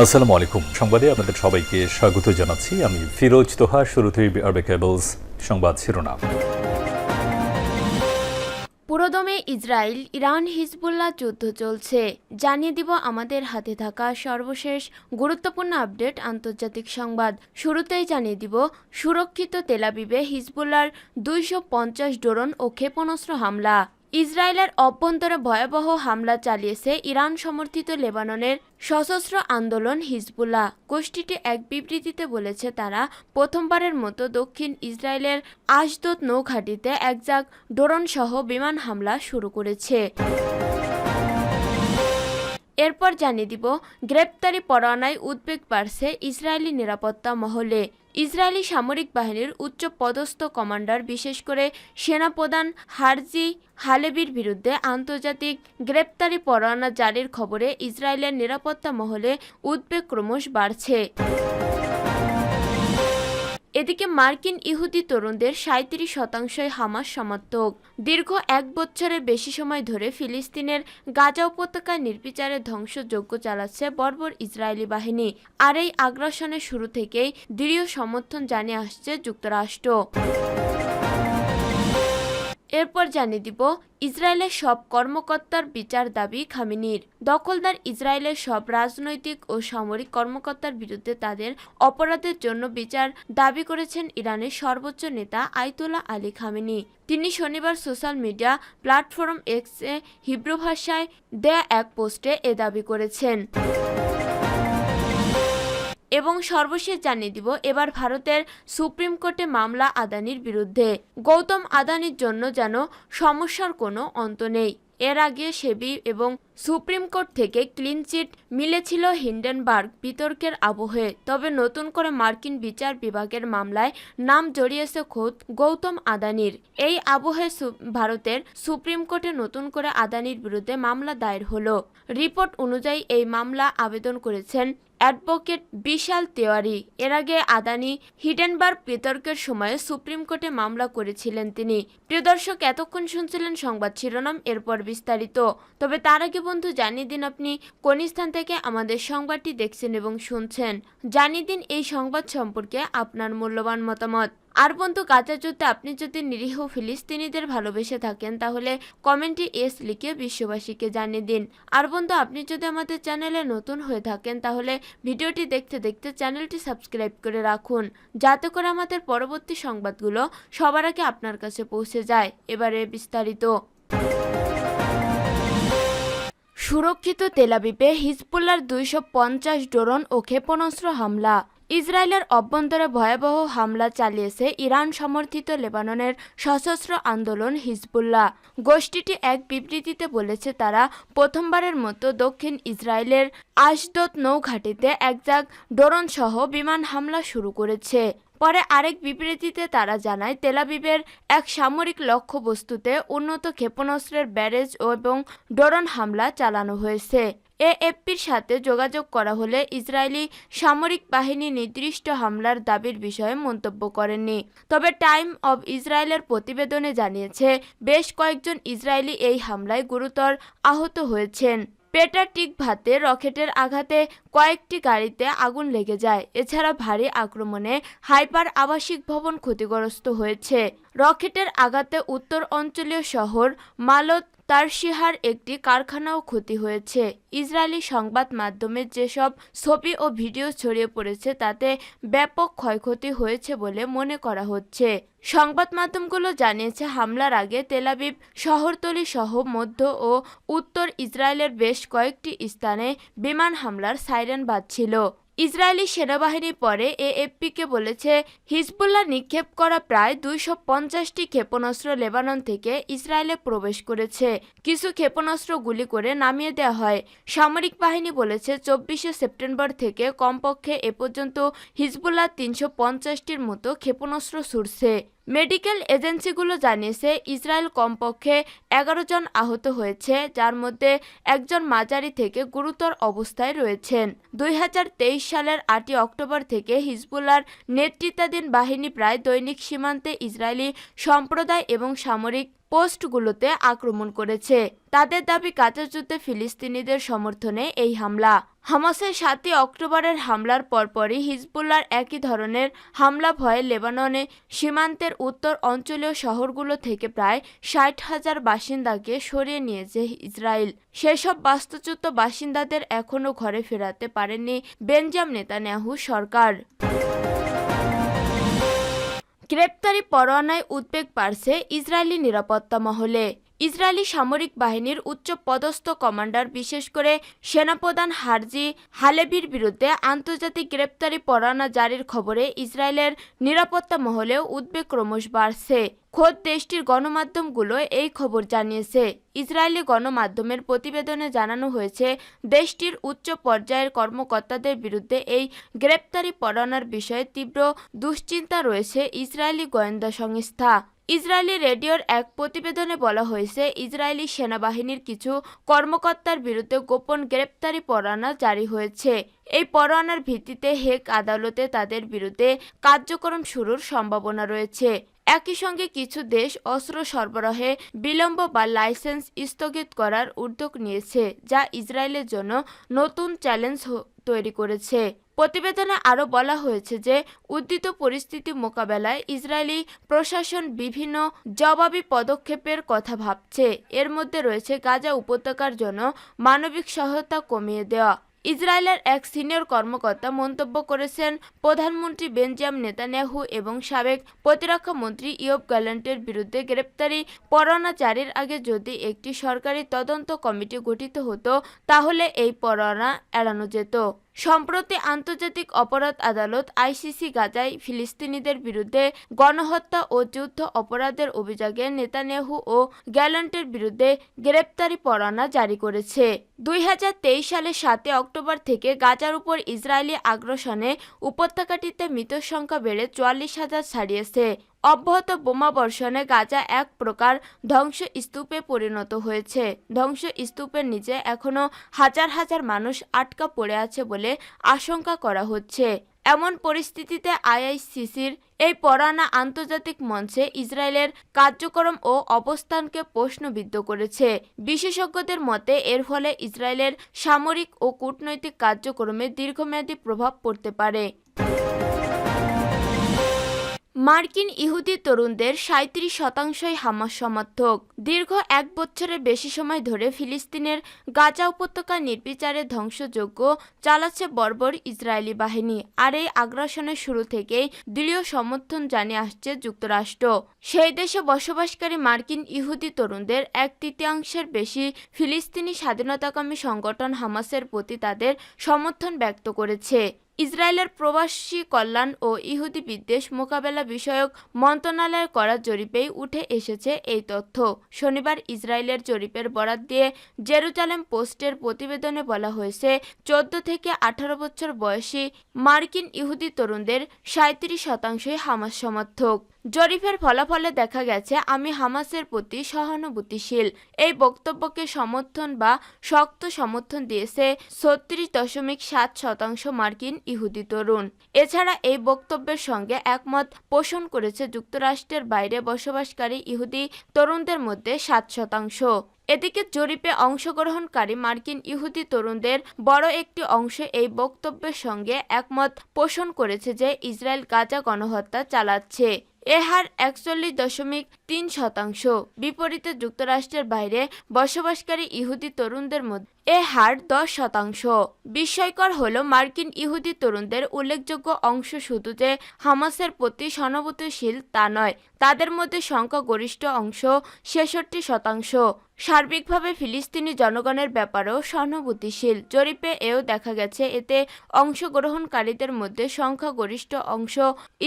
আসসালামু আলাইকুম। সংবাদে আপনাদের সবাইকে স্বাগত জানাচ্ছি। আমি ফিরোজ তোহা, শুরুতেই আরবে কেবলস সংবাদ শিরোনাম। পুরোদমে ইসরায়েল, ইরান, হিজবুল্লাহ যুদ্ধ চলছে। জানিয়ে দিব আমাদের হাতে থাকা সর্বশেষ গুরুত্বপূর্ণ আপডেট আন্তর্জাতিক সংবাদ। শুরুতেই জানিয়ে দিব, সুরক্ষিত তেলাবিবে হিজবুল্লার দুইশো পঞ্চাশ ড্রোন ও ক্ষেপণাস্ত্র হামলা। ইসরায়েলের অভ্যন্তরে ভয়াবহ হামলা চালিয়েছে ইরান সমর্থিত লেবাননের সশস্ত্র আন্দোলন হিজবুল্লাহ। গোষ্ঠীটি এক বিবৃতিতে বলেছে, তারা প্রথমবারের মতো দক্ষিণ ইসরায়েলের আশদোত নৌঘাটিতে একজাক ড্রোন সহ বিমান হামলা শুরু করেছে। এরপর জানিয়ে দিব, গ্রেপ্তারি পরোয়ানায় উদ্বেগ বাড়ছে ইসরায়েলি নিরাপত্তা মহলে। ইসরায়েলি সামরিক বাহিনীর উচ্চ পদস্থ কমান্ডার, বিশেষ করে সেনাপ্রধান হারজি হালেবির বিরুদ্ধে আন্তর্জাতিক গ্রেপ্তারি পরোয়ানা জারির খবরে ইসরায়েলের নিরাপত্তা মহলে উদ্বেগ ক্রমশ বাড়ছে। এদিকে মার্কিন ইহুদি তরুণদের সাঁত্রিশ শতাংশই হামাস সমর্থক। দীর্ঘ এক বছরের বেশি সময় ধরে ফিলিস্তিনের গাজা উপত্যকায় নির্বিচারে ধ্বংসযজ্ঞ চালাচ্ছে বর্বর ইসরায়েলি বাহিনী। আর এই আগ্রাসনের শুরু থেকেই দৃঢ় সমর্থন জানিয়ে আসছে যুক্তরাষ্ট্র। এরপর জানিয়ে দিব, ইসরায়েলের সব কর্মকর্তার বিচার দাবি খামিনির। দখলদার ইসরায়েলের সব রাজনৈতিক ও সামরিক কর্মকর্তার বিরুদ্ধে তাদের অপরাধের জন্য বিচার দাবি করেছেন ইরানের সর্বোচ্চ নেতা আইতুল্লাহ আলী খামিনি। তিনি শনিবার সোশ্যাল মিডিয়া প্ল্যাটফর্ম এক্সে হিব্রু ভাষায় দেয়া এক পোস্টে এ দাবি করেছেন। এবং সর্বশেষ জানিয়ে দিব, এবার ভারতের সুপ্রিম কোর্টে মামলা আদানির বিরুদ্ধে। গৌতম আদানির জন্য যেন সমস্যার কোনো অন্ত নেই। এর আগে সেবি এবং সুপ্রিম কোর্ট থেকে ক্লিন চিট মিলেছিল হিন্ডেনবার্গ বিতর্কের আবহে, তবে নতুন করে মার্কিন বিচার বিভাগের মামলায় নাম জড়িয়েছে খোদ গৌতম আদানির। এই আবহে ভারতের সুপ্রিম কোর্টে নতুন করে আদানির বিরুদ্ধে মামলা দায়ের হলো। রিপোর্ট অনুযায়ী এই মামলা আবেদন করেছেন অ্যাডভোকেট বিশাল তেওয়ারি। এর আগে আদানি হিডেনবার্গ বিতর্কের সময়ে সুপ্রিম কোর্টে মামলা করেছিলেন তিনি। প্রিয় দর্শক এতক্ষণ শুনছিলেন সংবাদ শিরোনাম, এরপর বিস্তারিত। তবে তার আগে বন্ধু, জানিয়ে দিন আপনি কোন স্থান থেকে আমাদের সংবাদটি দেখছেন এবং শুনছেন। জানিয়ে দিন এই সংবাদ সম্পর্কে আপনার মূল্যবান মতামত। আর বন্ধু গাজা যুদ্ধে আপনি যদি নিরীহ ফিলিস্তিনিদের ভালোবেসে থাকেন, তাহলে কমেন্টে এস লিখে বিশ্ববাসীকে জানিয়ে দিন। আর বন্ধু, আপনি যদি আমাদের চ্যানেলে নতুন হয়ে থাকেন, তাহলে ভিডিওটি দেখতে দেখতে চ্যানেলটি সাবস্ক্রাইব করে রাখুন, যাতে করে আমাদের পরবর্তী সংবাদগুলো সবার আগে আপনার কাছে পৌঁছে যায়। এবারে বিস্তারিত। সুরক্ষিত তেলাবিবে হিজবুল্লার দুইশো পঞ্চাশ ড্রোন ও ক্ষেপণাস্ত্র হামলা। ইসরায়েলের অভ্যন্তরে ভয়াবহ হামলা চালিয়েছে ইরান সমর্থিত লেবাননের সশস্ত্র আন্দোলন হিজবুল্লাহ। গোষ্ঠীটি এক বিবৃতিতে বলেছে, তারা প্রথমবারের মতো দক্ষিণ ইসরায়েলের আশদোত নৌঘাটিতে একজাক ড্রোন সহ বিমান হামলা শুরু করেছে। পরে আরেক বিবৃতিতে তারা জানায় তেলাবিবের এক সামরিক লক্ষ্যবস্তুতে উন্নত ক্ষেপণাস্ত্রের ব্যারেজ এবং ড্রোন হামলা চালানো হয়েছে। এএফপির সাথে যোগাযোগ করা হলে ইসরায়েলি সামরিক বাহিনী নির্দিষ্ট হামলার দাবির বিষয়ে মন্তব্য করেননি। তবে টাইম অব ইসরায়েলের প্রতিবেদনে জানিয়েছে, বেশ কয়েকজন ইসরায়েলি এই হামলায় গুরুতর আহত হয়েছেন। পেটার টিক ভাতে রকেটের আঘাতে কয়েকটি গাড়িতে আগুন লেগে যায়। এছাড়া ভারী আক্রমণে হাইপার আবাসিক ভবন ক্ষতিগ্রস্ত হয়েছে। রকেটের আঘাতে উত্তর অঞ্চলীয় শহর মালত তারশিহার একটি কারখানাও ক্ষতি হয়েছে। ইসরায়েলি সংবাদ মাধ্যমে যেসব ছবি ও ভিডিও ছড়িয়ে পড়েছে, তাতে ব্যাপক ক্ষয়ক্ষতি হয়েছে বলে মনে করা হচ্ছে। সংবাদ মাধ্যমগুলো জানিয়েছে, হামলার আগে তেলাবিব শহরতলি সহ মধ্য ও উত্তর ইসরায়েলের বেশ কয়েকটি স্থানে বিমান হামলার সাইরেন বাজছিল। ইসরায়েলি সেনাবাহিনী পরে এএফপিকে বলেছে, হিজবুল্লাহ নিক্ষেপ করা প্রায় দুইশো পঞ্চাশটি ক্ষেপণাস্ত্র লেবানন থেকে ইসরায়েলে প্রবেশ করেছে। কিছু ক্ষেপণাস্ত্র গুলি করে নামিয়ে দেওয়া হয়। সামরিক বাহিনী বলেছে, চব্বিশে সেপ্টেম্বর থেকে কমপক্ষে এ পর্যন্ত হিজবুল্লাহ তিনশো পঞ্চাশটির মতো ক্ষেপণাস্ত্র ছুড়ছে। মেডিকেল এজেন্সিগুলো জানিয়েছে, ইসরায়েল কমপক্ষে এগারো জন আহত হয়েছে, যার মধ্যে একজন মাঝারি থেকে গুরুতর অবস্থায় রয়েছেন। দুই হাজার তেইশ সালের আটই অক্টোবর থেকে হিজবুল্লার নেতৃত্বাধীন বাহিনী প্রায় দৈনিক সীমান্তে ইসরায়েলি সম্প্রদায় এবং সামরিক পোস্টগুলোতে আক্রমণ করেছে। তাদের দাবি গাজা যুদ্ধে ফিলিস্তিনিদের সমর্থনে এই হামলা। হামাসের সাতই অক্টোবরের হামলার পরপরই হিজবুল্লার একই ধরনের হামলা ভয়ে লেবাননে সীমান্তের উত্তর অঞ্চলীয় শহরগুলো থেকে প্রায় ষাট হাজার বাসিন্দাকে সরিয়ে নিয়েছে ইসরায়েল। সেসব বাস্তুচ্যুত বাসিন্দাদের এখনও ঘরে ফেরাতে পারেনি বেনজাম নেতানিয়াহু সরকার। গ্রেপ্তারি পরোয়ানায় উদ্বেগ বাড়ছে ইসরায়েলি নিরাপত্তা মহলে। ইসরায়েলি সামরিক বাহিনীর উচ্চ পদস্থ কমান্ডার, বিশেষ করে সেনাপ্রধান হারজি হালেবির বিরুদ্ধে আন্তর্জাতিক গ্রেপ্তারি পরোয়ানা জারির খবরে ইসরায়েলের নিরাপত্তা মহলেও উদ্বেগ ক্রমশ বাড়ছে। খোদ দেশটির গণমাধ্যমগুলো এই খবর জানিয়েছে। ইসরায়েলি গণমাধ্যমের প্রতিবেদনে জানানো হয়েছে, দেশটির উচ্চ পর্যায়ের কর্মকর্তাদের বিরুদ্ধে এই গ্রেপ্তারি পরোয়ানার বিষয়ে তীব্র দুশ্চিন্তা রয়েছে ইসরায়েলি গোয়েন্দা সংস্থা। ইসরায়েলি রেডিওর এক প্রতিবেদনে বলা হয়েছে, ইসরায়েলি সেনাবাহিনীর কিছু কর্মকর্তার বিরুদ্ধে গোপন গ্রেপ্তারি পরোয়ানা জারি হয়েছে। এই পরোয়ানার ভিত্তিতে হেক আদালতে তাদের বিরুদ্ধে কার্যক্রম শুরুর সম্ভাবনা রয়েছে। একই সঙ্গে কিছু দেশ অস্ত্র সরবরাহে বিলম্ব বা লাইসেন্স স্থগিত করার উদ্যোগ নিয়েছে, যা ইসরায়েলের জন্য নতুন চ্যালেঞ্জ তৈরি করেছে। প্রতিবেদনে আরও বলা হয়েছে যে উদ্দিত পরিস্থিতি মোকাবেলায় ইসরায়েলি প্রশাসন বিভিন্ন জবাবি পদক্ষেপের কথা ভাবছে। এর মধ্যে রয়েছে গাজা উপত্যকার জন্য মানবিক সহায়তা কমিয়ে দেওয়া। ইসরায়েলের এক সিনিয়র কর্মকর্তা মন্তব্য করেছেন, প্রধানমন্ত্রী বেনজাম নেতানিয়াহু এবং সাবেক প্রতিরক্ষা মন্ত্রী ইয়ব গ্যালান্টের বিরুদ্ধে গ্রেপ্তারি পরোয়ানা জারির আগে যদি একটি সরকারি তদন্ত কমিটি গঠিত হতো, তাহলে এই পরোয়ানা এড়ানো যেত। সম্প্রতি আন্তর্জাতিক অপরাধ আদালত আইসিসি গাজায় ফিলিস্তিনিদের বিরুদ্ধে গণহত্যা ও যুদ্ধ অপরাধের অভিযোগে নেতানিয়াহু ও গ্যালান্টের বিরুদ্ধে গ্রেপ্তারি পরোয়ানা জারি করেছে। দুই সালের সাতই অক্টোবর থেকে গাজার উপর ইসরায়েলি আগ্রাসনে উপত্যকাটিতে মৃতের সংখ্যা বেড়ে চুয়াল্লিশ হাজার ছাড়িয়েছে। অব্যাহত বোমাবর্ষণে গাজা এক প্রকার ধ্বংস স্তূপে পরিণত হয়েছে। ধ্বংস স্তূপের নিচে এখনও হাজার হাজার মানুষ আটকা পড়ে আছে বলে আশঙ্কা করা হচ্ছে। এমন পরিস্থিতিতে আইআইসিসির এই পরানা আন্তর্জাতিক মঞ্চে ইসরায়েলের কার্যক্রম ও অবস্থানকে প্রশ্নবিদ্ধ করেছে। বিশেষজ্ঞদের মতে, এর ফলে ইসরায়েলের সামরিক ও কূটনৈতিক কার্যক্রমে দীর্ঘমেয়াদী প্রভাব পড়তে পারে। মার্কিন ইহুদি তরুণদের সাঁত্রিশ শতাংশই হামাস সমর্থক। দীর্ঘ এক বছরের বেশি সময় ধরে ফিলিস্তিনের গাজা উপত্যকা নির্বিচারে ধ্বংসযজ্ঞ চালাচ্ছে বর্বর ইসরায়েলি বাহিনী আর এই আগ্রাসনের শুরু থেকেই দৃঢ় সমর্থন জানিয়ে আসছে যুক্তরাষ্ট্র। সেই দেশে বসবাসকারী মার্কিন ইহুদি তরুণদের এক তৃতীয়াংশের বেশি ফিলিস্তিনি স্বাধীনতাকামী সংগঠন হামাসের প্রতি তাদের সমর্থন ব্যক্ত করেছে। ইসরায়েলের প্রবাসী কল্যাণ ও ইহুদি বিদ্বেষ মোকাবেলা বিষয়ক মন্ত্রণালয়ের করা জরিপেই উঠে এসেছে এই তথ্য। শনিবার ইসরায়েলের জরিপের বরাত দিয়ে জেরুজালেম পোস্টের প্রতিবেদনে বলা হয়েছে, চোদ্দ থেকে আঠারো বছর বয়সী মার্কিন ইহুদি তরুণদের সাঁত্রিশ শতাংশই হামাস সমর্থক। জরিপের ফলাফলে দেখা গেছে, আমি হামাসের প্রতি সহানুভূতিশীল। এই বক্তব্যকে সমর্থন বা শক্ত সমর্থন দিয়েছে ছত্রিশ দশমিক সাত শতাংশ মার্কিন ইহুদি তরুণ। এছাড়া এই বক্তব্যের সঙ্গে একমত পোষণ করেছে যুক্তরাষ্ট্রের বাইরে বসবাসকারী ইহুদি তরুণদের মধ্যে সাত শতাংশ। এদিকে জরিপে অংশগ্রহণকারী মার্কিন ইহুদি তরুণদের বড় একটি অংশ এই বক্তব্যের সঙ্গে একমত পোষণ করেছে যে ইসরায়েল গাজা গণহত্যা চালাচ্ছে। এ হার একচল্লিশ দশমিক তিন শতাংশ। বিপরীতে যুক্তরাষ্ট্রের বাইরে বসবাসকারী ইহুদি তরুণদের মধ্যে এ হার দশ শতাংশ। বিস্ময়কর হল মার্কিন ইহুদি তরুণদের উল্লেখযোগ্য অংশ শুধু যে হামাসের প্রতি সহানুভূতিশীল তা নয়, তাদের মধ্যে সংখ্যাগরিষ্ঠ অংশ ছেষট্টি শতাংশ। সার্বিকভাবে ফিলিস্তিনি জনগণের ব্যাপারেও সহানুভূতিশীল। জরিপে এও দেখা গেছে, এতে অংশগ্রহণকারীদের মধ্যে সংখ্যাগরিষ্ঠ অংশ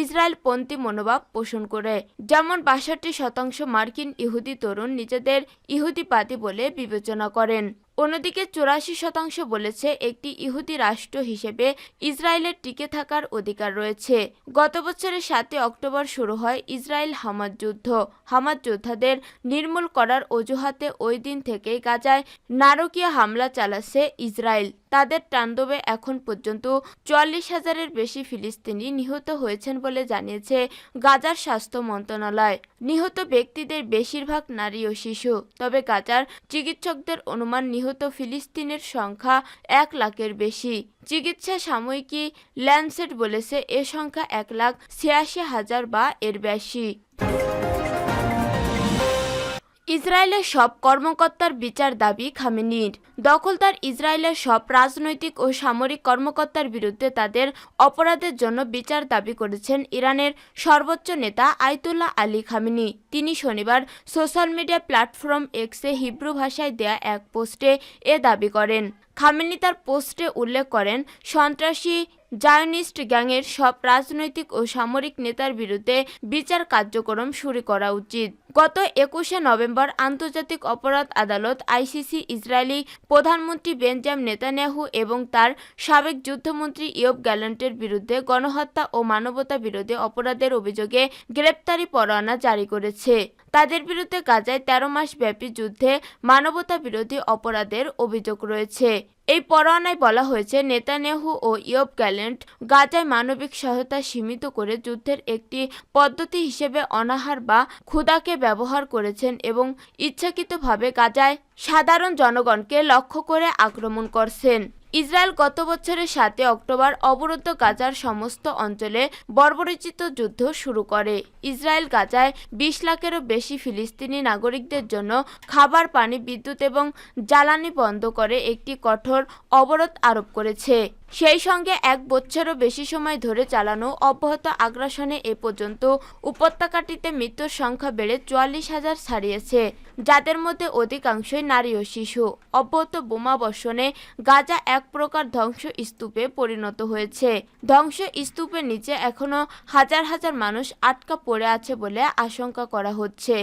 ইসরায়েলপন্থী মনোভাব পোষণ করে। যেমন বাষট্টি শতাংশ মার্কিন ইহুদি তরুণ নিজেদের ইহুদিবাদী বলে বিবেচনা করেন। অন্যদিকে চুরাশি শতাংশ বলেছে একটি ইহুদি রাষ্ট্র হিসেবে ইসরায়েলের টিকে থাকার অধিকার রয়েছে। গত বছরের সাতই অক্টোবর শুরু হয় ইসরায়েল হামাদ যুদ্ধ। হামাদ যোদ্ধাদের নির্মূল করার অজুহাতে ওই দিন থেকেই গাজায় নারকীয় হামলা চালাচ্ছে ইসরায়েল। তাদের তাণ্ডবে এখন পর্যন্ত চুয়াল্লিশ হাজারের বেশি ফিলিস্তিনি নিহত হয়েছেন বলে জানিয়েছে গাজার স্বাস্থ্য মন্ত্রণালয়। নিহত ব্যক্তিদের বেশিরভাগ নারী ও শিশু। তবে গাজার চিকিৎসকদের অনুমান, নিহত ফিলিস্তিনের সংখ্যা এক লাখের বেশি। চিকিৎসা সাময়িকী ল্যান্সেট বলেছে, এ সংখ্যা এক লাখ ছিয়াশি হাজার বা এর বেশি। ইসরায়েলের সব কর্মকর্তার বিচার দাবি খামেনির। দখলদার ইসরায়েলের সব রাজনৈতিক ও সামরিক কর্মকর্তার বিরুদ্ধে তাদের অপরাধের জন্য বিচার দাবি করেছেন ইরানের সর্বোচ্চ নেতা আয়তুল্লাহ আলী খামেনি। তিনি শনিবার সোশ্যাল মিডিয়া প্ল্যাটফর্ম এক্সে হিব্রু ভাষায় দেয়া এক পোস্টে এ দাবি করেন। খামেনি তার পোস্টে উল্লেখ করেন, সন্ত্রাসী জায়নিস্ট গ্যাংয়ের সব রাজনৈতিক ও সামরিক নেতার বিরুদ্ধে বিচার কার্যক্রম শুরু করা উচিত। গত একুশে নভেম্বর আন্তর্জাতিক অপরাধ আদালত আইসিসি ইসরায়েলি প্রধানমন্ত্রী বেঞ্জাম নেতানিয়াহু এবং তার সাবেক যুদ্ধমন্ত্রী ইয়ব গ্যালেন্টের বিরুদ্ধে গণহত্যা ও মানবতা বিরোধী অপরাধের অভিযোগে গ্রেপ্তারি পরোয়ানা জারি করেছে। তাদের বিরুদ্ধে গাজায় তেরো মাস ব্যাপী যুদ্ধে মানবতা বিরোধী অপরাধের অভিযোগ রয়েছে। এই পরোয়ানায় বলা হয়েছে, নেতানিয়াহু ও ইয়ব গ্যালেন্ট গাজায় মানবিক সহায়তা সীমিত করে যুদ্ধের একটি পদ্ধতি হিসেবে অনাহার বা ক্ষুদাকে ব্যবহার করেছেন এবং ইচ্ছাকৃতভাবে গাজায় সাধারণ জনগণকে লক্ষ্য করে আক্রমণ করছেন। ইসরায়েল গত বছরের সাতই অক্টোবর অবরুদ্ধ গাজার সমস্ত অঞ্চলে বর্বরিচিত যুদ্ধ শুরু করে। ইসরায়েল গাজায় বিশ লাখেরও বেশি ফিলিস্তিনি নাগরিকদের জন্য খাবার, পানি, বিদ্যুৎ এবং জ্বালানি বন্ধ করে একটি কঠোর অবরোধ আরোপ করেছে। সেই সঙ্গে এক বছরও বেশি সময় ধরে চালানো অব্যাহত আগ্রাসনে এ পর্যন্ত উপত্যকাটিতে মৃত্যুর সংখ্যা বেড়ে চুয়াল্লিশ হাজার ছাড়িয়েছে, যাদের মধ্যে অধিকাংশই নারী ও শিশু। অব্যাহত বোমা বর্ষণে গাজা এক প্রকার ধ্বংস স্তূপে পরিণত হয়েছে। ধ্বংস স্তূপের নিচে এখনও হাজার হাজার মানুষ আটকা পড়ে আছে বলে আশঙ্কা করা হচ্ছে।